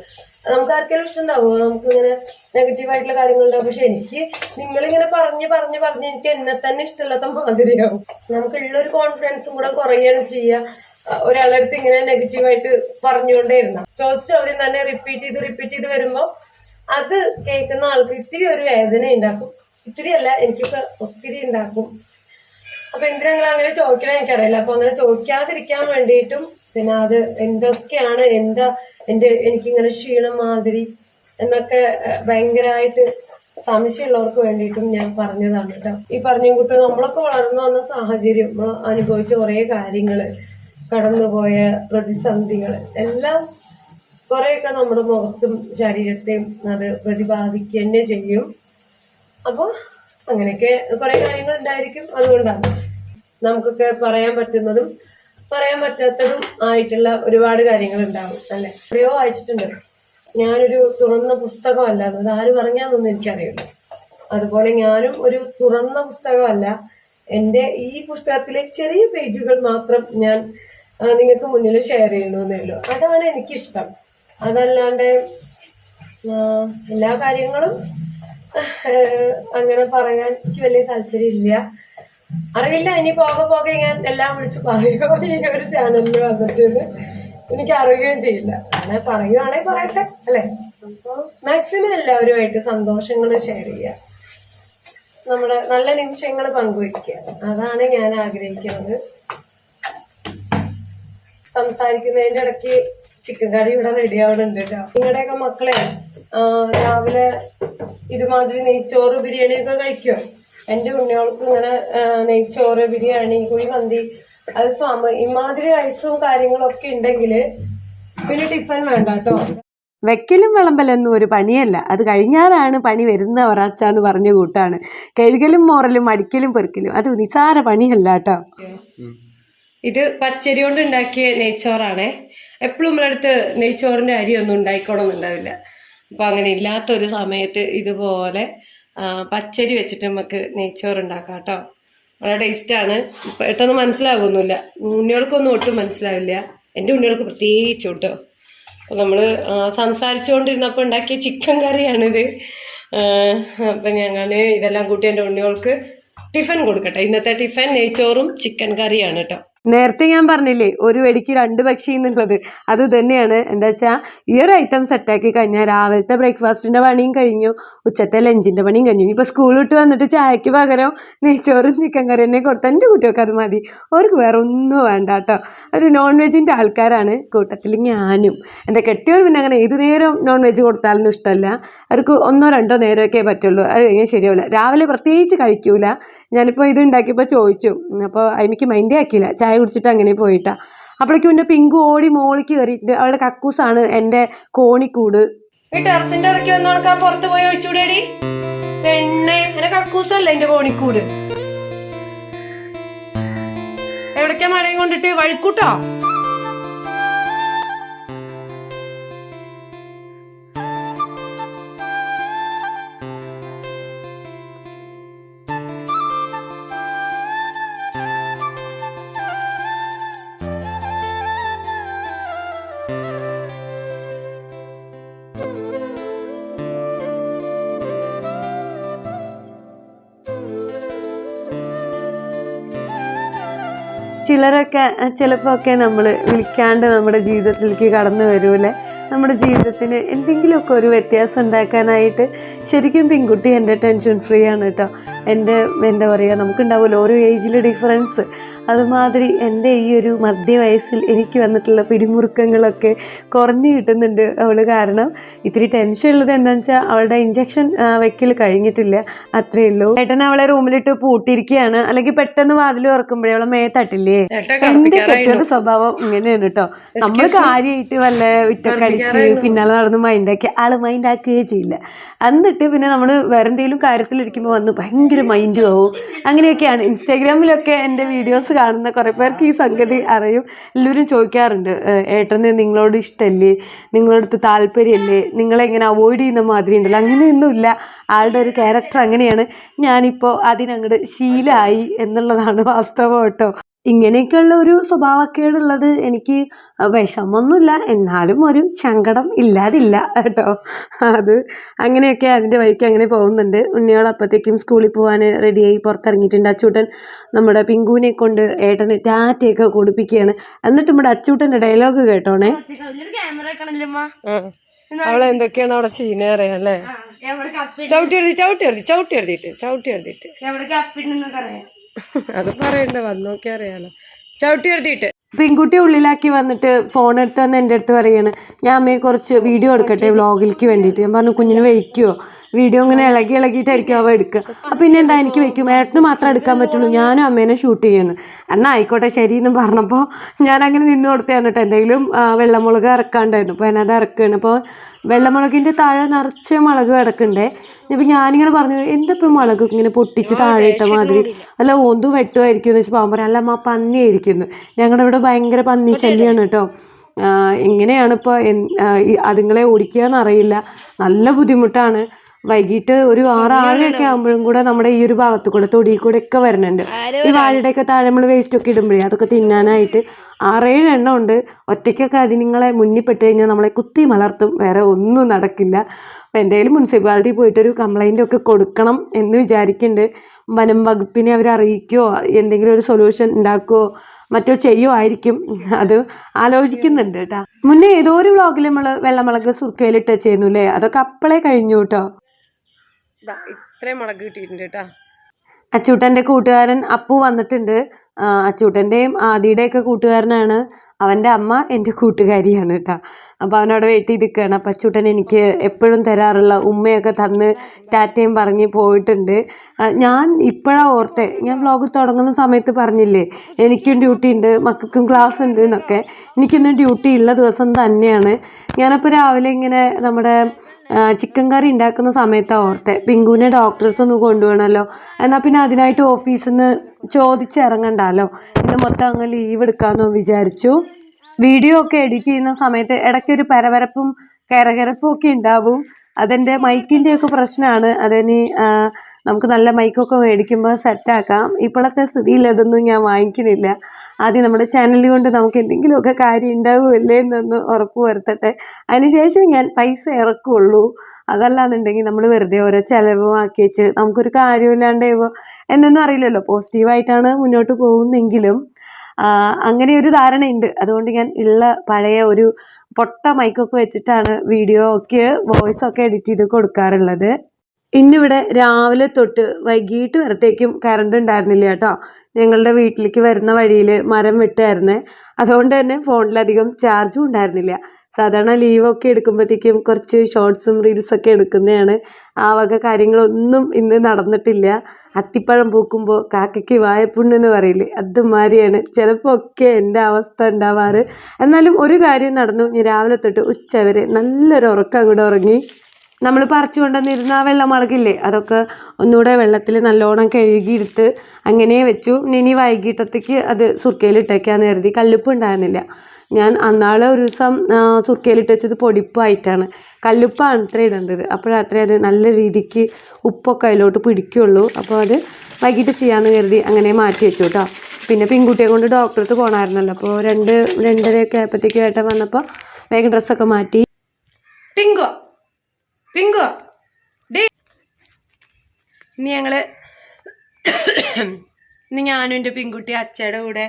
നമുക്ക് ആർക്കെങ്കിലും ഇഷ്ടമുണ്ടാവുമോ നമുക്ക് ഇങ്ങനെ നെഗറ്റീവ് ആയിട്ടുള്ള കാര്യങ്ങളുണ്ടാവും പക്ഷെ എനിക്ക് നിങ്ങളിങ്ങനെ പറഞ്ഞ് പറഞ്ഞ് പറഞ്ഞ് എനിക്ക് എന്നെ തന്നെ ഇഷ്ടമില്ലാത്ത മാതിരിയാവും. നമുക്കുള്ളൊരു കോൺഫിഡൻസും കൂടെ കുറയുകയാണ് ചെയ്യുക ഒരാളുടെ അടുത്ത് ഇങ്ങനെ നെഗറ്റീവായിട്ട് പറഞ്ഞുകൊണ്ടേ ഇരുന്ന ചോദിച്ച ചോദ്യം തന്നെ റിപ്പീറ്റ് ചെയ്ത് റിപ്പീറ്റ് ചെയ്ത് വരുമ്പോൾ അത് കേൾക്കുന്ന ആൾക്ക് ഇത്തിരി ഒരു വേദന ഉണ്ടാക്കും. ഇത്തിരി അല്ല എനിക്കിപ്പോ ഒത്തിരി ഉണ്ടാക്കും. അപ്പൊ എന്തിനാ നിങ്ങൾ അങ്ങനെ ചോദിക്കണം എനിക്കറിയില്ല. അപ്പൊ അങ്ങനെ ചോദിക്കാതിരിക്കാൻ വേണ്ടിയിട്ടും പിന്നെ അത് എന്തൊക്കെയാണ് എന്താ എന്റെ എനിക്കിങ്ങനെ ക്ഷീണം മാതിരി എന്നൊക്കെ ഭയങ്കരമായിട്ട് സംശയമുള്ളവർക്ക് വേണ്ടിയിട്ടും ഞാൻ പറഞ്ഞതാണ് കേട്ടോ. ഈ പറഞ്ഞ കുട്ടി നമ്മളൊക്കെ വളർന്നു വന്ന സാഹചര്യം നമ്മൾ അനുഭവിച്ച കുറേ കാര്യങ്ങൾ കടന്നുപോയ പ്രതിസന്ധികൾ എല്ലാം കുറേയൊക്കെ നമ്മുടെ മുഖത്തും ശരീരത്തെയും അത് പ്രതിപാദിക്കുക തന്നെ ചെയ്യും. അപ്പോൾ അങ്ങനെയൊക്കെ കുറേ കാര്യങ്ങൾ ഉണ്ടായിരിക്കും അതുകൊണ്ടാണ്. നമുക്കൊക്കെ പറയാൻ പറ്റുന്നതും പറയാൻ പറ്റാത്തതും ആയിട്ടുള്ള ഒരുപാട് കാര്യങ്ങൾ ഉണ്ടാവും അല്ലേ? എത്രയോ വായിച്ചിട്ടുണ്ട്. ഞാനൊരു തുറന്ന പുസ്തകമല്ല. അത് ആര് പറഞ്ഞാന്നൊന്നും എനിക്കറിയില്ല. അതുപോലെ ഞാനും ഒരു തുറന്ന പുസ്തകമല്ല. എന്റെ ഈ പുസ്തകത്തിലെ ചെറിയ പേജുകൾ മാത്രം ഞാൻ നിങ്ങൾക്ക് മുന്നിൽ ഷെയർ ചെയ്യണമെന്നേ ഉള്ളൂ. അതാണ് എനിക്കിഷ്ടം. അതല്ലാണ്ട് എല്ലാ കാര്യങ്ങളും അങ്ങനെ പറയാൻ എനിക്ക് വലിയ താല്പര്യമില്ല. അറിയില്ല ഇനി പോകെ പോകെ ഞാൻ എല്ലാം വിളിച്ച് പറയുമോ ഈ ഒരു ചാനലിൽ വന്നിട്ട്. എനിക്ക് അറിയുകയും ചെയ്യില്ല. അങ്ങനെ പറയുവാണെങ്കിൽ പറയട്ടെ അല്ലേ? അപ്പോൾ മാക്സിമം എല്ലാവരുമായിട്ട് സന്തോഷങ്ങൾ ഷെയർ ചെയ്യുക. നമ്മുടെ നല്ല നിമിഷങ്ങൾ പങ്കുവയ്ക്കുക. അതാണ് ഞാൻ ആഗ്രഹിക്കുന്നത്. സംസാരിക്കുന്നതിന്റെ ഇടയ്ക്ക് ചിക്കൻ കറി ഇവിടെ റെഡി ആവണുണ്ട് കേട്ടോ നിങ്ങളുടെയൊക്കെ മക്കളെ രാവിലെ ഇതുമാതിരി നെയ്ച്ചോറ് ബിരിയാണിയൊക്കെ കഴിക്കുമോ എന്റെ ഉണ്ണികൾക്ക് ഇങ്ങനെ നെയ്ച്ചോറ് ബിരിയാണി കുഴിമന്തി അൽഫാം ഇമാതിരി റൈസും കാര്യങ്ങളും ഒക്കെ ഉണ്ടെങ്കിൽ പിന്നെ ടിഫൻ വേണ്ട കേട്ടോ വെക്കലും വിളമ്പലൊന്നും ഒരു പണിയല്ല. അത് കഴിഞ്ഞാലാണ് പണി വരുന്ന ഒരാച്ച എന്ന് പറഞ്ഞ കൂട്ടാണ്. കഴുകലും മോറലും അടിക്കലും പെറുക്കലും. അത് നിസാര പണിയല്ല കേട്ടോ ഇത് പച്ചരി കൊണ്ട് ഉണ്ടാക്കിയ നെയ്ച്ചോറാണേ. എപ്പോഴും നമ്മളടുത്ത് നെയ്ച്ചോറിന്റെ അരി ഒന്നും ഉണ്ടായിക്കോണമെന്നുണ്ടാവില്ല അപ്പോൾ അങ്ങനെ ഇല്ലാത്തൊരു സമയത്ത് ഇതുപോലെ പച്ചരി വെച്ചിട്ട് നമുക്ക് നെയ്ച്ചോറ് ഉണ്ടാക്കാം കേട്ടോ വളരെ ടേസ്റ്റാണ് പെട്ടെന്ന് മനസ്സിലാവുന്നില്ല ഉണ്ണികൾക്കൊന്നും ഒട്ടും മനസ്സിലാവില്ല. എന്റെ ഉണ്ണികൾക്ക് പ്രത്യേകിച്ച് കേട്ടോ അപ്പോൾ നമ്മൾ സംസാരിച്ചുകൊണ്ടിരുന്നപ്പോൾ ഉണ്ടാക്കിയ ചിക്കൻ കറിയാണിത്. അപ്പം ഞങ്ങൾ ഇതെല്ലാം കൂട്ടി എന്റെ ഉണ്ണികൾക്ക് ടിഫൻ കൊടുക്കട്ടെ. ഇന്നത്തെ ടിഫൻ നെയ്ച്ചോറും ചിക്കൻ കറിയാണ് കേട്ടോ നേരത്തെ ഞാൻ പറഞ്ഞില്ലേ ഒരു വെടിക്ക് രണ്ട് പക്ഷി എന്നുള്ളത്. അത് തന്നെയാണ് എന്താ വെച്ചാൽ ഈ ഒരു ഐറ്റം സെറ്റാക്കി കഴിഞ്ഞാൽ രാവിലത്തെ ബ്രേക്ക്ഫാസ്റ്റിന്റെ പണിയും കഴിഞ്ഞു ഉച്ചത്തെ ലഞ്ചിന്റെ പണിയും കഴിഞ്ഞു. ഇപ്പൊ സ്കൂൾ വിട്ട് വന്നിട്ട് ചായക്ക് പകരം നെയ്ച്ചോറും ചിക്കൻ കറി തന്നെ കൊടുത്താൽ എന്റെ കുട്ടികൾക്ക് അത് മതി. അവർക്ക് വേറെ ഒന്നും വേണ്ട കേട്ടോ. അത് നോൺ വെജിന്റെ ആൾക്കാരാണ്. കൂട്ടത്തിൽ ഞാനും. എന്റെ കെട്ടിയവർ പിന്നെ അങ്ങനെ ഏത് നേരം നോൺ വെജ് കൊടുത്താലൊന്നും ഇഷ്ടമല്ല അവർക്ക് ഒന്നോ രണ്ടോ നേരമൊക്കെ പറ്റുള്ളൂ. അത് കഴിഞ്ഞാൽ ശരിയാവില്ല. രാവിലെ പ്രത്യേകിച്ച് കഴിക്കൂല. ഞാനിപ്പോൾ ഇത് ഉണ്ടാക്കിയപ്പോൾ ചോദിച്ചു. അപ്പോൾ അതിമിക്ക് മൈൻഡേ ആക്കിയില്ല. ചായ കുടിച്ചിട്ട് അങ്ങനെ പോയിട്ടാ. അപ്പോഴേക്കും എന്റെ പിങ്കു ഓടി മോളിക്ക് കയറിയിട്ട് അവളുടെ കക്കൂസാണ് എന്റെ കോണിക്കൂട്. ഈ ടെറസിന്റെ പുറത്ത് പോയി ഒഴിച്ചൂടേടി? പെണ്ണെ എന്നെ കോണിക്കൂട്? എവിടേക്കാ മഴയും കൊണ്ടിട്ട്? വഴിക്കൂട്ടോ? ചിലരൊക്കെ ചിലപ്പോൾ ഒക്കെ നമ്മൾ വിളിക്കാണ്ട് നമ്മുടെ ജീവിതത്തിലേക്ക് കടന്നു വരൂലേ നമ്മുടെ ജീവിതത്തിന് എന്തെങ്കിലുമൊക്കെ ഒരു വ്യത്യാസം ഉണ്ടാക്കാനായിട്ട് ശരിക്കും പെൺകുട്ടി എന്റെ ടെൻഷൻ ഫ്രീ ആണ് കേട്ടോ. എന്റെ എന്താ പറയുക നമുക്കുണ്ടാവുമല്ലോ ഓരോ ഏജിൽ ഡിഫറൻസ് അതുമാതിരി എന്റെ ഈ ഒരു മധ്യവയസ്സിൽ എനിക്ക് വന്നിട്ടുള്ള പിരിമുറുക്കങ്ങളൊക്കെ കുറഞ്ഞു കിട്ടുന്നുണ്ട് അവൾ കാരണം ഇത്തിരി ടെൻഷൻ ഉള്ളത് എന്താണെന്ന് വെച്ചാൽ അവളുടെ ഇഞ്ചക്ഷൻ വെക്കൽ കഴിഞ്ഞിട്ടില്ല. അത്രയേ ഉള്ളൂ. ഏട്ടൻ അവളെ റൂമിലിട്ട് പൂട്ടിയിരിക്കുകയാണ്. അല്ലെങ്കിൽ പെട്ടെന്ന് വാതിൽ തുറക്കുമ്പോഴേ അവളെ മേ തട്ടില്ലേ? എന്റെ കെട്ടിയുടെ സ്വഭാവം ഇങ്ങനെയാണ് കേട്ടോ. നമ്മൾ കാര്യമായിട്ട് വല്ല വിറ്റക്കടിച്ച് പിന്നാലെ നടന്ന് മൈൻഡാക്കി ആൾ മൈൻഡാക്കുകയേ ചെയ്യില്ല. എന്നിട്ട് പിന്നെ നമ്മൾ വേറെ എന്തെങ്കിലും കാര്യത്തിലിരിക്കുമ്പോൾ വന്ന് ഭയങ്കര മൈൻഡും ആവും. അങ്ങനെയൊക്കെയാണ്. ഇൻസ്റ്റാഗ്രാമിലൊക്കെ എന്റെ വീഡിയോസ് കാണുന്ന കുറേ പേർക്ക് ഈ സംഗതി അറിയും. എല്ലാവരും ചോദിക്കാറുണ്ട് "ഏഹ് ഏട്ടന് നിങ്ങളോട് ഇഷ്ടമല്ലേ നിങ്ങളടുത്ത് താല്പര്യമല്ലേ നിങ്ങളെ ഇങ്ങനെ അവോയ്ഡ് ചെയ്യുന്ന മാതിരി ഉണ്ടല്ലോ? അങ്ങനെയൊന്നുമില്ല. ആളുടെ ഒരു ക്യാരക്ടർ അങ്ങനെയാണ്. ഞാനിപ്പോൾ അതിനങ്ങോട്ട് ശീലമായി എന്നുള്ളതാണ് വാസ്തവം കേട്ടോ. ഇങ്ങനെയൊക്കെയുള്ള ഒരു സ്വഭാവക്കേടുള്ളത് എനിക്ക് വിഷമമൊന്നുമില്ല. എന്നാലും ഒരു സങ്കടം ഇല്ലാതില്ല കേട്ടോ. അത് അങ്ങനെയൊക്കെ അതിന്റെ വഴിക്ക് അങ്ങനെ പോകുന്നുണ്ട്. ഉണ്ണിയോൾ അപ്പോഴത്തേക്കും സ്കൂളിൽ പോകാൻ റെഡിയായി പുറത്തിറങ്ങിയിട്ടുണ്ട്. അച്ചൂട്ടൻ നമ്മുടെ പിങ്കുവിനെ കൊണ്ട് ഏട്ടന് ടാറ്റയൊക്കെ കൊടുപ്പിക്കുകയാണ്. എന്നിട്ട് നമ്മുടെ അച്ചൂട്ടന്റെ ഡയലോഗ് കേട്ടോണേ? അവളെ എന്തൊക്കെയാണ് അവിടെ ചെയ്യുന്നത് അറിയാം അല്ലേ? ചവിട്ടി എഴുതി ചവിട്ടി എഴുതി ചവിട്ടി എഴുതിയിട്ട് ചവിട്ടി എഴുതിയിട്ട്. എവിടെ കപ്പിടുന്നൊക്കെ അറിയാം. അത് പറയണ്ട വന്നോക്കെ അറിയാലോ. ചവിട്ടി എടുത്തിട്ട് പെൺകുട്ടി ഉള്ളിലാക്കി വന്നിട്ട് ഫോൺ എടുത്ത് വന്ന് എന്റെ അടുത്ത് പറയാണ് ഞാൻ അമ്മയെ കുറച്ച് വീഡിയോ എടുക്കട്ടെ വ്ളോഗിലേക്ക് വേണ്ടിയിട്ട്. ഞാൻ പറഞ്ഞു കുഞ്ഞിന് വയ്ക്കുമോ വീഡിയോ ഇങ്ങനെ ഇളകി ഇളകിയിട്ടായിരിക്കും അവ എടുക്കുക. അപ്പം പിന്നെ എന്താ എനിക്ക് വയ്ക്കും ഏട്ടന് മാത്രം എടുക്കാൻ പറ്റുള്ളൂ. ഞാനും അമ്മേനെ ഷൂട്ട് ചെയ്യുന്നു. എന്നാൽ ആയിക്കോട്ടെ ശരി എന്ന് പറഞ്ഞപ്പോൾ ഞാൻ അങ്ങനെ നിന്ന് കൊടുത്തതാണ് കേട്ടോ എന്തെങ്കിലും വെള്ളമുളക് ഇറക്കാണ്ടായിരുന്നു അപ്പോൾ ഞാനത് ഇറക്കുകയാണ് അപ്പോൾ വെള്ളമുളകിന്റെ താഴെ നിറച്ച് മുളക് കിടക്കണ്ടേ? ഇപ്പം ഞാനിങ്ങനെ പറഞ്ഞു എന്താ ഇപ്പം മുളക് ഇങ്ങനെ പൊട്ടിച്ച് താഴെ ഇട്ട മാതിരി? അല്ല ഓന്തു വെട്ടുമായിരിക്കും എന്ന് വെച്ചാൽ പറയാം. അല്ല അമ്മ പന്നിയായിരിക്കുന്നു. ഞങ്ങളുടെ ഇവിടെ ഭയങ്കര പന്നി ശല്യമാണ് കേട്ടോ. എങ്ങനെയാണ് ഇപ്പോൾ അതുങ്ങളെ ഓടിക്കുക എന്നറിയില്ല നല്ല ബുദ്ധിമുട്ടാണ്. വൈകിട്ട് ഒരു ആറ് ആറരയൊക്കെ ആകുമ്പോഴും കൂടെ നമ്മുടെ ഈ ഒരു ഭാഗത്ത് കൂടെ തൊടി കൂടെ ഒക്കെ വരുന്നുണ്ട് ഈ വാഴയുടെയൊക്കെ താഴെ നമ്മൾ വേസ്റ്റ് ഒക്കെ ഇടുമ്പോഴേ അതൊക്കെ തിന്നാനായിട്ട് ആറേഴ് എണ്ണം ഉണ്ട്. ഒറ്റയ്ക്കൊക്കെ അതിനിങ്ങളെ മുന്നിൽ പെട്ട് കഴിഞ്ഞാൽ നമ്മളെ കുത്തി മലർത്തും. വേറെ ഒന്നും നടക്കില്ല. അപ്പോൾ എന്തായാലും മുനിസിപ്പാലിറ്റി പോയിട്ടൊരു കംപ്ലൈന്റ് ഒക്കെ കൊടുക്കണം എന്ന് വിചാരിക്കുന്നുണ്ട് വനം വകുപ്പിനെ അവർ അറിയിക്കുകയോ എന്തെങ്കിലും ഒരു സൊല്യൂഷൻ ഉണ്ടാക്കുകയോ മറ്റോ ചെയ്യുമായിരിക്കും അത് ആലോചിക്കുന്നുണ്ട് കേട്ടോ. മുന്നേ ഏതോ ഒരു വ്ളോഗിൽ നമ്മൾ വെള്ളമുളക് സുർക്കയിലിട്ട് ചെയ്യുന്നു അല്ലേ അതൊക്കെ അപ്പളേ കഴിഞ്ഞു കേട്ടോ. ഇത്രയും മുളക് കിട്ടിയിട്ടുണ്ട് കേട്ടാ. അച്ചൂട്ടന്റെ കൂട്ടുകാരൻ അപ്പു വന്നിട്ടുണ്ട്. അച്ചൂട്ടന്റെയും ആദിയുടെയൊക്കെ കൂട്ടുകാരനാണ്. അവന്റെ അമ്മ എന്റെ കൂട്ടുകാരിയാണ് കേട്ടോ. അപ്പോൾ അവനവിടെ വെയിറ്റ് ചെയ്ത് നിൽക്കുകയാണ് അപ്പം അച്ചൂട്ടൻ എനിക്ക് എപ്പോഴും തരാറുള്ള ഉമ്മയൊക്കെ തന്ന് ടാറ്റയും പറഞ്ഞ് പോയിട്ടുണ്ട്. ഞാൻ ഇപ്പോഴാണ് ഓർത്തെ ഞാൻ വ്ലോഗ് തുടങ്ങുന്ന സമയത്ത് പറഞ്ഞില്ലേ എനിക്കും ഡ്യൂട്ടി ഉണ്ട് മക്കൾക്കും ക്ലാസ് ഉണ്ട് എന്നൊക്കെ. എനിക്കിന്ന് ഡ്യൂട്ടി ഉള്ള ദിവസം തന്നെയാണ്. ഞാനപ്പോൾ രാവിലെ ഇങ്ങനെ നമ്മുടെ ചിക്കൻ കറി ഉണ്ടാക്കുന്ന സമയത്താണ് ഓർത്തെ. പിങ്കുവിനെ ഡോക്ടറെ ഒന്ന് കൊണ്ടുപോകണമല്ലോ എന്നാൽ പിന്നെ അതിനായിട്ട് ഓഫീസിൽ നിന്ന് ചോദിച്ചിറങ്ങണ്ടല്ലോ ഇന്ന് മൊത്തം അങ്ങ് ലീവ് എടുക്കാമെന്ന് വിചാരിച്ചു. വീഡിയോ ഒക്കെ എഡിറ്റ് ചെയ്യുന്ന സമയത്ത് ഇടയ്ക്കൊരു പരപരപ്പും ഒക്കെ ഉണ്ടാവും. അതെന്റെ മൈക്കിന്റെ ഒക്കെ പ്രശ്നമാണ്. അതിനി നമുക്ക് നല്ല മൈക്കൊക്കെ മേടിക്കുമ്പോൾ സെറ്റാക്കാം. ഇപ്പോഴത്തെ സ്ഥിതിയിൽ അതൊന്നും ഞാൻ വാങ്ങിക്കണില്ല. ആദ്യം നമ്മുടെ ചാനൽ കൊണ്ട് നമുക്ക് എന്തെങ്കിലുമൊക്കെ കാര്യം ഉണ്ടാവുമല്ലേ എന്നൊന്ന് ഉറപ്പ് വരുത്തട്ടെ. അതിനുശേഷം ഞാൻ പൈസ ഇറക്കുള്ളൂ. അതല്ലാന്നുണ്ടെങ്കിൽ നമ്മൾ വെറുതെ ഓരോ ചിലവും ആക്കി വെച്ച് നമുക്കൊരു കാര്യമില്ലാണ്ട് എന്നൊന്നും അറിയില്ലല്ലോ. പോസിറ്റീവായിട്ടാണ് മുന്നോട്ട് പോകുന്നെങ്കിലും അങ്ങനെ ഒരു ധാരണയുണ്ട്. അതുകൊണ്ട് ഞാൻ ഉള്ള പഴയ ഒരു പൊട്ട മൈക്കൊക്കെ വെച്ചിട്ടാണ് വീഡിയോ ഒക്കെ വോയിസ് ഒക്കെ എഡിറ്റ് ചെയ്ത് കൊടുക്കാറുള്ളത്. ഇന്നിവിടെ രാവിലെ തൊട്ട് വൈകിട്ട് വരത്തേക്കും കറണ്ട് ഉണ്ടായിരുന്നില്ല കേട്ടോ. ഞങ്ങളുടെ വീട്ടിലേക്ക് വരുന്ന വഴിയിൽ മരം വെട്ടായിരുന്നേ. അതുകൊണ്ട് തന്നെ ഫോണിലധികം ചാർജും ഉണ്ടായിരുന്നില്ല. സാധാരണ ലീവൊക്കെ എടുക്കുമ്പോഴത്തേക്കും കുറച്ച് ഷോർട്സും റീൽസൊക്കെ എടുക്കുന്നതാണ്. ആ വക കാര്യങ്ങളൊന്നും ഇന്ന് നടന്നിട്ടില്ല. അത്തിപ്പഴം പൂക്കുമ്പോൾ കാക്കയ്ക്ക് വായപ്പുണ്ണ് എന്ന് പറയില്ലേ? അതുമാതിരിയാണ്. ചിലപ്പോൾ ഒക്കെ എന്റെ അവസ്ഥ ഉണ്ടാവാറ്. എന്നാലും ഒരു കാര്യം നടന്നു. ഞാൻ രാവിലെ തൊട്ട് ഉച്ച വരെ നല്ലൊരു ഉറക്കം അങ്ങോട്ട് ഉറങ്ങി. നമ്മൾ പറിച്ചു കൊണ്ടുവന്നിരുന്ന ആ വെള്ളം മുളകില്ലേ അതൊക്കെ ഒന്നുകൂടെ വെള്ളത്തിൽ നല്ലോണം കഴുകിയെടുത്ത് അങ്ങനെ വെച്ചു. ഇനി വൈകിട്ടത്തേക്ക് അത് സുർക്കയിലിട്ടേക്കാന്ന് കരുതി. കല്ലുപ്പ് ഉണ്ടായിരുന്നില്ല ഞാൻ അന്നാളെ ഒരു ദിവസം സുർക്കയിലിട്ട് വെച്ചത് പൊടിപ്പായിട്ടാണ്. കല്ലുപ്പാണ് അത്ര ഇടേണ്ടത്. അപ്പോഴത്രേ അത് നല്ല രീതിക്ക് ഉപ്പൊക്കെ അതിലോട്ട് പിടിക്കുള്ളൂ. അപ്പോൾ അത് വൈകിട്ട് ചെയ്യാമെന്ന് കരുതി അങ്ങനെ മാറ്റി വെച്ചു കേട്ടോ പിന്നെ പെൺകുട്ടിയെ കൊണ്ട് ഡോക്ടർക്ക് പോകണമായിരുന്നല്ലോ അപ്പോൾ രണ്ട് രണ്ടരയൊക്കെ ആയപ്പോഴത്തേക്ക് ഏട്ടൻ വന്നപ്പോൾ വേഗം ഡ്രസ്സൊക്കെ മാറ്റി. പിങ്കോ പിങ്കോ ഡേ. ഇനി ഞങ്ങൾ ഇനി ഞാനും എന്റെ പെൺകുട്ടി അച്ഛയുടെ കൂടെ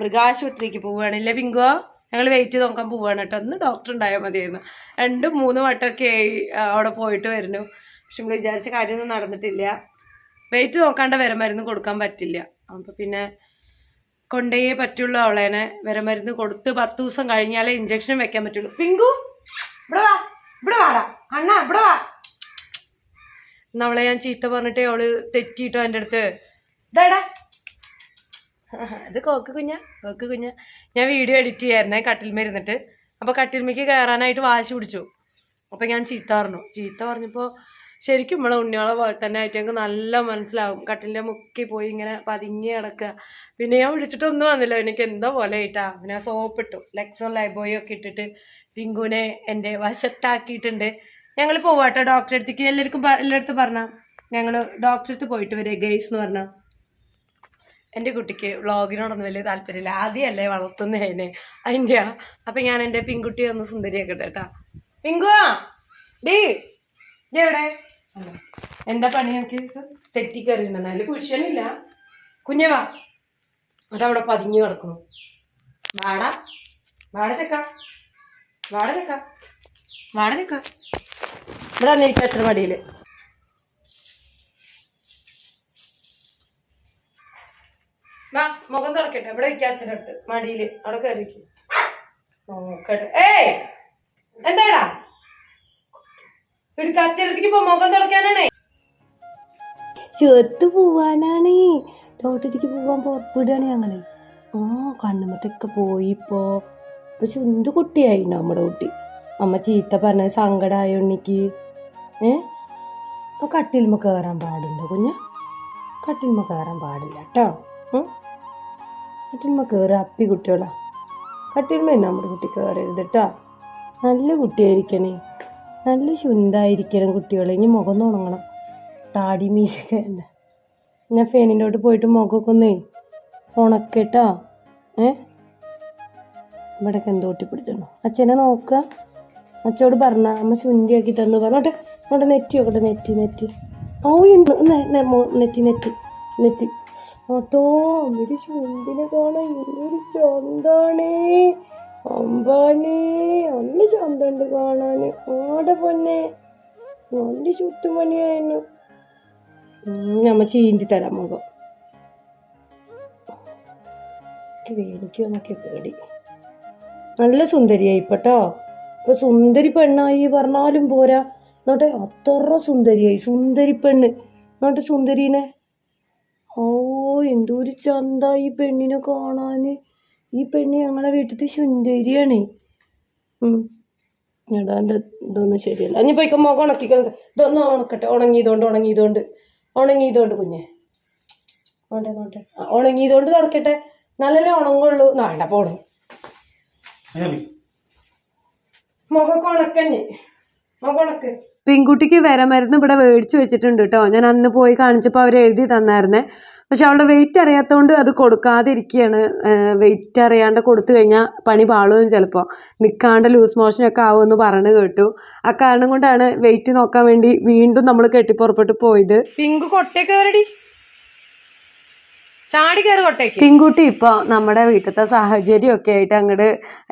മൃഗാശുപത്രിക്ക് പോവുകയാണല്ലേ പിങ്കോ ഞങ്ങൾ വെയിറ്റ് നോക്കാൻ പോവുകയാണ് കേട്ടോ. ഒന്ന് ഡോക്ടർ ഉണ്ടായാൽ മതിയായിരുന്നു. രണ്ടും മൂന്നും വട്ടമൊക്കെ ആയി അവിടെ പോയിട്ട് വരുന്നു. പക്ഷെ നമ്മൾ വിചാരിച്ച കാര്യമൊന്നും നടന്നിട്ടില്ല. വെയിറ്റ് നോക്കാണ്ട് വിരമരുന്ന് കൊടുക്കാൻ പറ്റില്ല. അപ്പോൾ പിന്നെ കൊണ്ടേ പറ്റുള്ളൂ അവളേനെ. വിരമരുന്ന് കൊടുത്ത് പത്ത് ദിവസം കഴിഞ്ഞാലേ ഇഞ്ചക്ഷൻ വെക്കാൻ പറ്റുള്ളൂ. പിങ്കു ഇവിടെ വാ ഇവിടെ വാടാ. അണ്ണ ഇവിടെ വാ. എന്നവളെ ഞാൻ ചീത്ത പറഞ്ഞിട്ടേ അവൾ തെറ്റിയിട്ടോ എന്റെ അടുത്ത്. ഇതാടാ ഇത് കോക്ക് കുഞ്ഞ കോക്ക് കുഞ്ഞ. ഞാൻ വീഡിയോ എഡിറ്റ് ചെയ്യായിരുന്നേ കട്ടിൽമേ ഇരുന്നിട്ട് അപ്പോൾ കട്ടിൽമയ്ക്ക് കയറാനായിട്ട് വാശി പിടിച്ചു. അപ്പോൾ ഞാൻ ചീത്ത പറഞ്ഞു. ചീത്ത പറഞ്ഞപ്പോൾ ശരിക്കും നമ്മളെ ഉണ്ണിയോളെ പോലെ തന്നെ ആയിട്ട് ഞങ്ങൾക്ക് നല്ല മനസ്സിലാവും. കട്ടിലിന്റെ മുക്കി പോയി ഇങ്ങനെ പതുങ്ങി കിടക്കുക. പിന്നെ ഞാൻ വിളിച്ചിട്ടൊന്നും വന്നില്ല. എനിക്ക് എന്തോ പോലെ ആയിട്ടാ. പിന്നെ സോപ്പ് ഇട്ടു ലെക്സോ ലൈബോയും ഒക്കെ ഇട്ടിട്ട് പിങ്കുവിനെ എന്റെ വശത്താക്കിയിട്ടുണ്ട്. ഞങ്ങൾ പോവാട്ടോ. ഡോക്ടറെ അടുത്തേക്ക്. എല്ലാവർക്കും എല്ലായിടത്തും പറഞ്ഞാൽ ഞങ്ങൾ ഡോക്ടറെ അടുത്ത് പോയിട്ട് വരെ ഗെയ്സ് എന്ന് പറഞ്ഞാൽ എന്റെ കുട്ടിക്ക് വ്ളോഗിനോടൊന്നും വലിയ താല്പര്യമില്ല. ആദ്യമല്ലേ വളർത്തുന്നതിനെ അതിന്റെയാ അപ്പം ഞാൻ എന്റെ പെൺകുട്ടിയെ ഒന്ന് സുന്ദരിയാക്കട്ടെ കേട്ടാ. പിങ്കുവാ ഡീ എവിടെ. എന്താ പണി എനിക്ക് സെറ്റി കയറിയിട്ടുണ്ടെന്ന് അതിൽ കുഷ്യനില്ല. കുഞ്ഞവാ അതവിടെ പതിഞ്ഞു കിടക്കുന്നു വാട. വാട ചക്ക. വാട ചക്ക. വാട ചക്ക. ഇവിടെ വന്നിരിക്കാം അച്ഛൻ മടിയിൽ വാ മുഖം തുറക്കട്ടെ. ഇവിടെ ഇരിക്കുക അച്ഛന്റെ അടുത്ത്. മടിയിൽ അവിടെ കയറി ഏയ്! എന്താടാ? ഇടുക്ക അച്ഛനടുത്തേക്ക് പോ മുഖം തുറക്കാനാണേ. ചെത്ത് പോവാനാണ്. തോട്ടത്തിക്ക് പോവാൻ പുറപ്പെടുകയാണ് ഞങ്ങൾ. ആ കണ്ണുമത്തൊക്കെ പോയി ഇപ്പോ. ഇപ്പൊ ചുന്ത് കുട്ടിയായി നമ്മുടെ കുട്ടി? അമ്മ ചീത്ത പറഞ്ഞ സങ്കടമായ ഉണ്ണിക്ക്? ഏ? കട്ടിൽമ കയറാൻ പാടുണ്ടോ കുഞ്ഞ? കട്ടിൽമ കയറാൻ പാടില്ല കേട്ടോ. കട്ടിൽമ കയറുക അപ്പി കുട്ടികളാ. കട്ടിൽമ നമ്മുടെ കുട്ടി കയറരുത് കേട്ടോ നല്ല കുട്ടിയായിരിക്കണേ. നല്ല ശുന്തായിരിക്കണം കുട്ടികളെ. ഇനി മുഖം ഉണങ്ങണം. താടി മീശൊക്കെ അല്ല. ഞാൻ ഫേനിന്റെ പോയിട്ട് മുഖമൊക്കെ ഒന്നേ ഉണക്കട്ടോ ഏ? ഇവിടെയൊക്കെ എന്തോ ഒട്ടിപ്പിടിച്ചോ അച്ഛനെ നോക്കുക അച്ഛനോട് പറഞ്ഞ അമ്മ ശുന്തിയാക്കി തന്നു പറഞ്ഞോട്ടെ ഇവിടെ നെറ്റി നോക്കട്ടെ നെറ്റി നെറ്റി. ഓ നെറ്റി നെറ്റി നെറ്റി. അതോ ഒരു ശുന്തിനെ കാണാൻ എന്തൊരു ചന്താണേ അമ്പാനേ നല്ല ചന്തണ്ട് കാണാന് ആടെ പൊന്നെ. നല്ല ചുത്തുമണിയായിരുന്നു. നമ്മ ചീന്തി തരാം മുഖം. എനിക്ക് എന്നൊക്കെ പേടി. നല്ല സുന്ദരിയായി ഇപ്പട്ടോ ഇപ്പൊ സുന്ദരി പെണ്ണായി പറഞ്ഞാലും പോരാ. എന്നിട്ട് അത്ര സുന്ദരിയായി. സുന്ദരി പെണ്ണ്. എന്നിട്ട് സുന്ദരീനെ ഓ എന്തൊരു ചന്ത ഈ പെണ്ണിനെ കാണാന്. ഈ പെണ്ണ് ഞങ്ങളെ വീട്ടിലത്തെ സുന്ദരിയാണ് ഉം. എടാ എന്റെ ഇതൊന്നും ശരിയല്ല. ഇനി പോയിക്കോ മുഖം ഉണക്കിക്കോ ഇതൊന്നും ഉണക്കട്ടെ. ഉണങ്ങിയതുകൊണ്ട് ഉണങ്ങിയതുകൊണ്ട് ഉണങ്ങിയതുകൊണ്ട് കുഞ്ഞെ. നോട്ടെ നോട്ടെ ഉണങ്ങിയതുകൊണ്ട് തുടക്കട്ടെ നല്ലല്ലേ ഉണങ്ങുള്ളൂ. നാണ്ട പോണം. മുഖമൊക്കെ ഉണക്കന്നെ മുഖം ഉണക്ക്. പെൺകുട്ടിക്ക് വരമരുന്ന് ഇവിടെ മേടിച്ച് വെച്ചിട്ടുണ്ട് കേട്ടോ. ഞാൻ അന്ന് പോയി കാണിച്ചപ്പോൾ അവർ എഴുതി തന്നായിരുന്നേ. പക്ഷെ അവളുടെ വെയിറ്റ് അറിയാത്തതുകൊണ്ട് അത് കൊടുക്കാതിരിക്കുകയാണ്. വെയിറ്റ് അറിയാണ്ട് കൊടുത്തു കഴിഞ്ഞാൽ പണി പാളും ചിലപ്പോൾ. നിൽക്കാണ്ട് ലൂസ് മോഷനൊക്കെ ആവുമെന്ന് പറഞ്ഞു കേട്ടു. ആ കാരണം കൊണ്ടാണ് വെയിറ്റ് നോക്കാൻ വേണ്ടി വീണ്ടും നമ്മൾ കെട്ടിപ്പുറപ്പെട്ട് പോയത്. പിങ്ക് കൊട്ടയൊക്കെ കയറടി. ചാടി പിൻകുട്ടി ഇപ്പൊ നമ്മുടെ വീട്ടിലത്തെ സാഹചര്യം ഒക്കെ ആയിട്ട് അങ്ങോട്ട്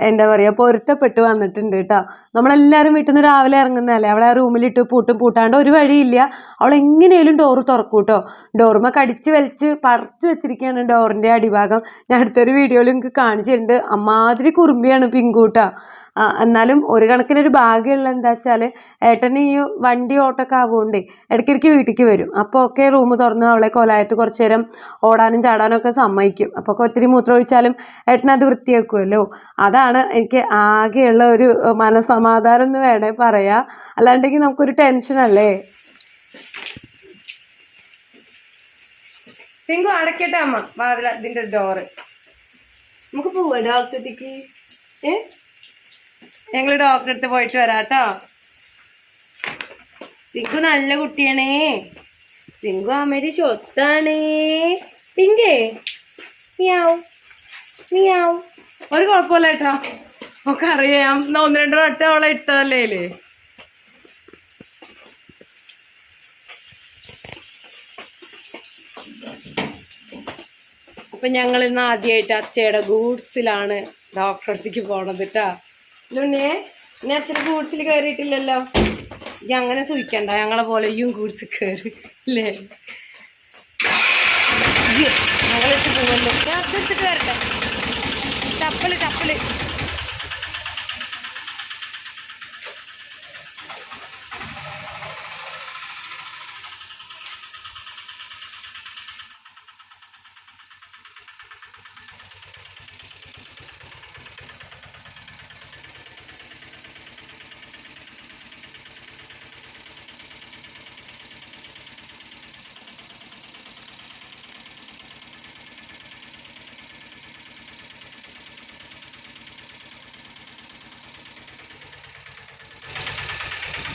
എന്താ പറയാ പൊരുത്തപ്പെട്ട് വന്നിട്ടുണ്ട് കേട്ടോ. നമ്മളെല്ലാരും വീട്ടിൽ നിന്ന് രാവിലെ ഇറങ്ങുന്നതല്ലേ? അവളെ റൂമിലിട്ട് പൂട്ടും പൂട്ടാണ്ട് ഒരു വഴിയില്ല. അവൾ എങ്ങനെയാലും ഡോറ് തുറക്കും കേട്ടോ. ഡോർമ കടിച്ച് വലിച്ച് പറിച്ച് വെച്ചിരിക്കുകയാണ് ഡോറിന്റെ അടിഭാഗം. ഞാൻ അടുത്തൊരു വീഡിയോയിൽ നിങ്ങൾക്ക് കാണിച്ചിട്ടുണ്ട്. അമ്മാതിരി കുറുമ്പിയാണ് പിങ്കൂട്ട എന്നാലും ഒരു കണക്കിനൊരു ഭാഗ്യമുള്ള എന്താ വെച്ചാൽ ഏട്ടന് ഈ വണ്ടി ഓട്ടൊക്കെ ആകുകൊണ്ട് ഇടയ്ക്കിടയ്ക്ക് വീട്ടിലേക്ക് വരും. അപ്പോൾ ഒക്കെ റൂം തുറന്ന് അവളെ കൊലായത്ത് കുറച്ച് നേരം ഓടാനും ചാടാനും ഒക്കെ സമ്മതിക്കും. അപ്പോൾ ഒക്കെ ഒത്തിരി മൂത്രം ഒഴിച്ചാലും ഏട്ടൻ അത് വൃത്തിയാക്കുമല്ലോ അതാണ് എനിക്ക് ആകെയുള്ള ഒരു മനസമാധാനം എന്ന് വേണേ പറയാം. അല്ലാണ്ടെങ്കിൽ നമുക്കൊരു ടെൻഷനല്ലേ പിങ്കു അടക്കട്ടെ അമ്മ. വാതില ഇതിന്റെ ഡോറ് നമുക്ക് പോവാ ഡോക്ടറത്തേക്ക് ഏ? ഞങ്ങൾ ഡോക്ടറെ അടുത്ത് പോയിട്ട് വരാം കേട്ടോ സിങ്കു നല്ല കുട്ടിയാണേ. സിങ്കു അമ്മയുടെ സ്വത്താണേ. പിങ്കേ നീയാവും നീയാവും ഒരു കുഴപ്പമില്ല കേട്ടോ. ഒക്കെ അറിയാം ഒന്ന് രണ്ട് വട്ടം അവളെ ഇട്ടതല്ലേ അപ്പൊ ഞങ്ങൾ ഇന്ന് ആദ്യമായിട്ട് അച്ചയുടെ ഗൂഡ്സിലാണ് ഡോക്ടറെ അടുത്തേക്ക് പോണത് കേട്ടാ. ലുണ്ണിയെ ഇനി അച്ഛന് ഗൂഡ്സിൽ കയറിയിട്ടില്ലല്ലോ ഈ അങ്ങനെ സൂക്ഷിക്കണ്ട. ഞങ്ങളെ പോലെ ഈ ഗൂഡ്സ് കയറി അല്ലേ ഞങ്ങളിട്ട് പോവല്ലോ. ഞാൻ അതെടുത്തിട്ട് വരട്ടെ. ചപ്പൽ ചപ്പൽ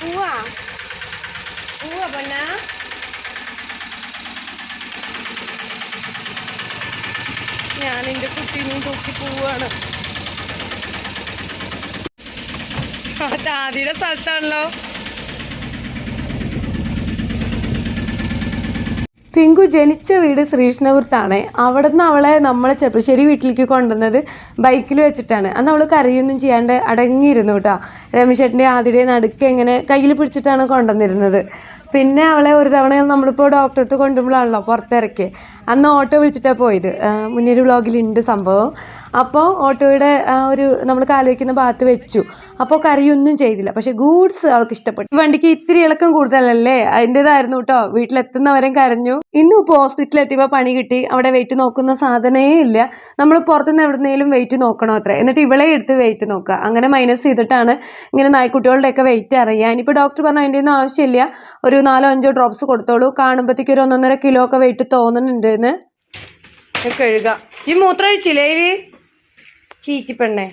പോവാ പോവാ പൊന്ന ഞാൻ എന്റെ കുട്ടീനെയും തൂക്കി പോവാണ് ജാതിയുടെ സ്ഥലത്താണല്ലോ. പിങ്കു ജനിച്ച വീട് ശ്രീകൃഷ്ണപുരത്താണ്. അവിടെ നിന്ന് അവളെ നമ്മൾ ചെറുപ്പശ്ശേരി വീട്ടിലേക്ക് കൊണ്ടുവന്നത് ബൈക്കിൽ വെച്ചിട്ടാണ്. അന്ന് അവൾ കരയൊന്നും ചെയ്യാണ്ട് അടങ്ങിയിരുന്നു കേട്ടോ. രമേശേട്ടന്റെ ആതിരെ നടുക്ക് എങ്ങനെ കയ്യിൽ പിടിച്ചിട്ടാണ് കൊണ്ടുവന്നിരുന്നത്. പിന്നെ അവളെ ഒരു തവണ നമ്മളിപ്പോൾ ഡോക്ടറെ അടുത്ത് കൊണ്ടുപോകുമ്പോഴാണല്ലോ പുറത്തിറക്കി അന്ന് ഓട്ടോ വിളിച്ചിട്ടാണ് പോയത്. മുന്നൊരു വ്ളോഗിലുണ്ട് സംഭവം. അപ്പോൾ ഓട്ടോയുടെ ഒരു നമ്മൾ കാലുവയ്ക്കുന്ന ഭാഗത്ത് വെച്ചു. അപ്പോൾ കറിയൊന്നും ചെയ്തില്ല. പക്ഷേ ഗൂഡ്സ് അവൾക്ക് ഇഷ്ടപ്പെട്ടു. വണ്ടിക്ക് ഇത്തിരി ഇളക്കം കൂടുതലല്ലേ? അതിന്റെതായിരുന്നു കേട്ടോ വീട്ടിലെത്തുന്നവരും കരഞ്ഞു. ഇന്നും ഇപ്പോൾ ഹോസ്പിറ്റലിൽ എത്തിയപ്പോൾ പണി കിട്ടി. അവിടെ വെയിറ്റ് നോക്കുന്ന സാധനമേ ഇല്ല. നമ്മൾ പുറത്തുനിന്ന് എവിടുന്നേലും വെയിറ്റ് നോക്കണോ അത്ര. എന്നിട്ട് ഇവളെ എടുത്ത് വെയിറ്റ് നോക്കുക. അങ്ങനെ മൈനസ് ചെയ്തിട്ടാണ് ഇങ്ങനെ നായ്ക്കുട്ടികളുടെയൊക്കെ വെയിറ്റ് അറിയുക. ഇനിയിപ്പോൾ ഡോക്ടർ പറഞ്ഞു അതിന്റെ ഒന്നും ആവശ്യമില്ല. ഒരു നാലോ അഞ്ചോ ഡ്രോപ്സ് കൊടുത്തോളൂ. കാണുമ്പോഴത്തേക്ക് ഒരു ഒന്നൊന്നര കിലോ ഒക്കെ വെയിറ്റ് തോന്നുന്നുണ്ട് കഴുകാം. ഈ മൂത്രം ഒഴിച്ചില്ലേ ചീച്ചിപ്പെണ്ണേ?